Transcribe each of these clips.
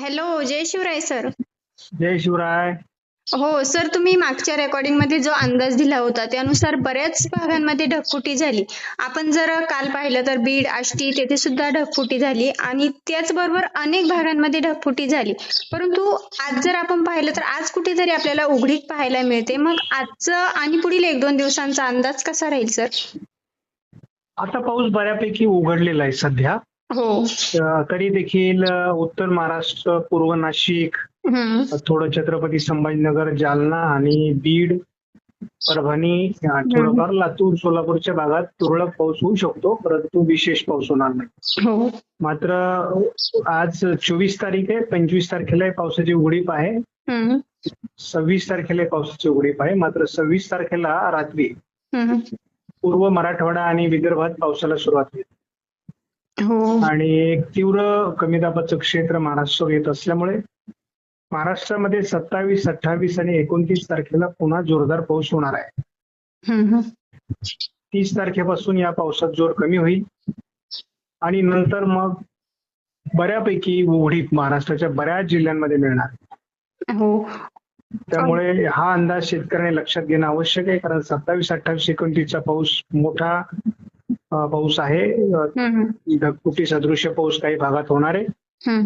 Hello जय Shivray sir जय शिवराय. हो सर तुम्ही मागच्या रेकॉर्डिंगमध्ये जो अंदाज दिला होता त्यानुसार बऱ्याच भागांमध्ये ढगफुटी झाली. आपण जर काल पाहिलं तर बीड आष्टी तेथे सुद्धा ढगफुटी झाली आणि त्याचबरोबर अनेक भागांमध्ये ढगफुटी झाली. परंतु आज जर आपण पाहिलं तर आज कुठेतरी आपल्याला उघडीक पाहायला मिळते. मग आजचं आणि पुढील एक दोन दिवसांचा अंदाज कसा राहील सर आता पाऊस बऱ्यापैकी उघडलेला आहे सध्या. हो. तरी देखील उत्तर महाराष्ट्र पूर्व नाशिक थोडं छत्रपती संभाजीनगर जालना आणि बीड परभणी थोडंफार लातूर सोलापूरच्या भागात तुरळक पाऊस होऊ शकतो परंतु विशेष पाऊस होणार नाही. हो. मात्र आज चोवीस तारीख आहे पंचवीस तारखेला पावसाची उघडीप आहे. सव्वीस तारखेला पावसाची उघडीप आहे मात्र सव्वीस तारखेला रात्री पूर्व मराठवाडा आणि विदर्भात पावसाला सुरुवात होईल. आणि एक तीव्र कमी दाबाचं क्षेत्र महाराष्ट्रावर येत असल्यामुळे महाराष्ट्रामध्ये सत्तावीस अठ्ठावीस आणि एकोणतीस तारखेला पुन्हा जोरदार पाऊस होणार आहे. तीस तारखेपासून या पावसात जोर कमी होईल. आणि नंतर मग बऱ्यापैकी उघडीप महाराष्ट्राच्या बऱ्याच जिल्ह्यांमध्ये मिळणार. हो. त्यामुळे हा अंदाज शेतकऱ्यांनी लक्षात घेणं आवश्यक आहे कारण सत्तावीस अठ्ठावीस एकोणतीसचा पाऊस मोठा पाऊस आहे. ढगफुटी सदृश्य पाऊस काही भागात होणार आहे.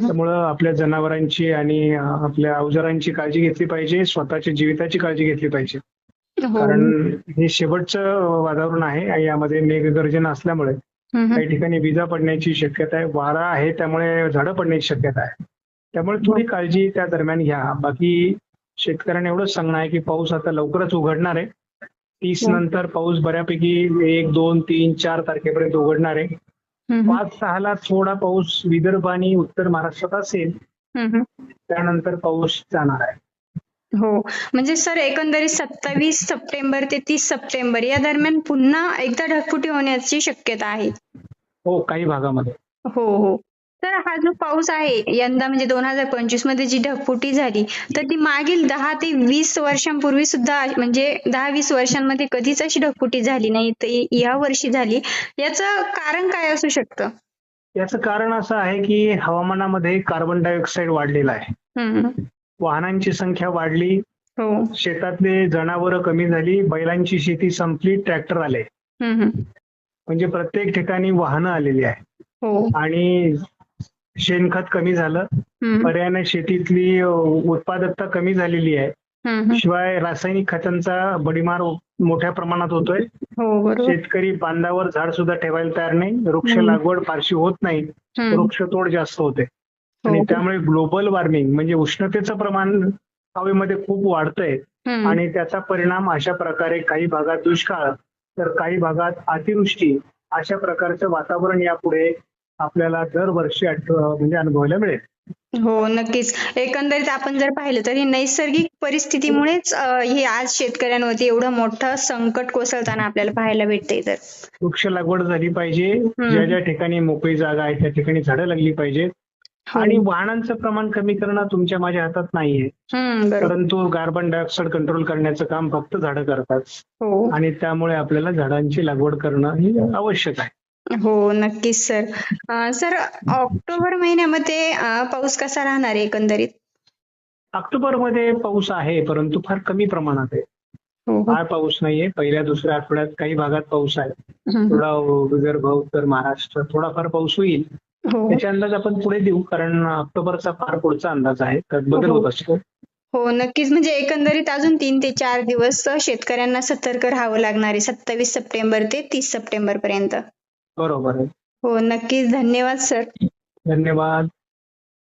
त्यामुळं आपल्या जनावरांची आणि आपल्या अवजारांची काळजी घेतली पाहिजे. स्वतःच्या जीविताची काळजी घेतली पाहिजे. हो. कारण हे शेवटचं वातावरण आहे. यामध्ये मेघगर्जना असल्यामुळे काही ठिकाणी विजा पडण्याची शक्यता आहे. वारा आहे. त्यामुळे झाडं पडण्याची शक्यता आहे. त्यामुळे थोडी काळजी त्या दरम्यान घ्या. बाकी शेतकऱ्यांना एवढंच सांगणं आहे की पाऊस आता लवकरच उघडणार आहे. तीस. नंतर पाऊस बऱ्यापैकी एक दोन तीन चार तारखेपर्यंत उघडणार आहे. पाच सहाला थोडा पाऊस विदर्भ आणि उत्तर महाराष्ट्रात असेल त्यानंतर पाऊस जाणार आहे. हो. म्हणजे सर एकंदरीत सत्तावीस सप्टेंबर ते तीस सप्टेंबर या दरम्यान पुन्हा एकदा ढगफुटी होण्याची शक्यता आहे. हो काही भागामध्ये. हो हो. तर हा जो पाऊस आहे यंदा म्हणजे दोन हजार पंचवीसमध्ये जी ढगफुटी झाली तर ती मागील दहा ते वीस वर्षांपूर्वी सुद्धा म्हणजे दहा वीस वर्षांमध्ये कधीच अशी ढगफुटी झाली नाही तर या वर्षी झाली. याचं कारण काय असू शकतं? याचं कारण असं आहे की हवामानामध्ये कार्बन डायऑक्साईड वाढलेला आहे. वाहनांची संख्या वाढली हो. शेतातले जनावरं कमी झाली बैलांची शेती संपली ट्रॅक्टर आले. म्हणजे प्रत्येक ठिकाणी वाहनं आलेली आहे. हो. आणि शेणखत कमी झालं. पर्यायाने शेतीतली उत्पादकता कमी झालेली आहे. शिवाय रासायनिक खतांचा बडीमार मोठ्या प्रमाणात होतोय. हो शेतकरी बांधावर झाड सुद्धा ठेवायला तयार नाही. वृक्ष. लागवड फारशी होत नाही. वृक्षतोड जास्त होते. आणि हो. त्यामुळे ग्लोबल वॉर्मिंग म्हणजे उष्णतेचं प्रमाण हवेमध्ये खूप वाढतंय. आणि त्याचा परिणाम अशा प्रकारे काही भागात दुष्काळ तर काही भागात अतिवृष्टी अशा प्रकारचं वातावरण यापुढे आपल्याला दरवर्षी म्हणजे अनुभवायला मिळेल. हो नक्कीच. एकंदरीत आपण जर पाहिलं तर ही नैसर्गिक परिस्थितीमुळेच हे आज शेतकऱ्यांवरती एवढं मोठं संकट कोसळताना आपल्याला पाहायला भेटतंय तर. वृक्ष लागवड झाली पाहिजे. ज्या ज्या ठिकाणी मोकळी जागा आहे त्या ठिकाणी झाडं लागली पाहिजेत. हो. आणि वाहनांचं प्रमाण कमी करणं तुमच्या माझ्या हातात नाहीये. परंतु कार्बन डायऑक्साईड कंट्रोल करण्याचं काम फक्त झाडं करतात. हो. आणि त्यामुळे आपल्याला झाडांची लागवड करणं ही आवश्यक आहे. हो नक्कीच सर. अं, सर ऑक्टोबर महिन्यामध्ये अं, पाऊस कसा राहणार आहे एकंदरीत? ऑक्टोबरमध्ये पाऊस आहे परंतु फार कमी प्रमाणात आहे. हो हो. फार पाऊस नाहीये. पहिल्या दुसऱ्या आठवड्यात काही भागात पाऊस आहे. हम्म. थोडा विदर्भ उत्तर महाराष्ट्र थोडाफार पाऊस होईल. हो. त्याचे अंदाज आपण पुढे देऊ कारण ऑक्टोबरचा फार पुढचा अंदाज आहे. त्यात बदल हो. होत असतो हो नक्कीच. म्हणजे एकंदरीत अजून तीन ते चार दिवस शेतकऱ्यांना सतर्क राहावं लागणार आहे. सत्तावीस सप्टेंबर ते तीस सप्टेंबर पर्यंत. बरोबर आहे. हो नक्कीच. धन्यवाद सर. धन्यवाद.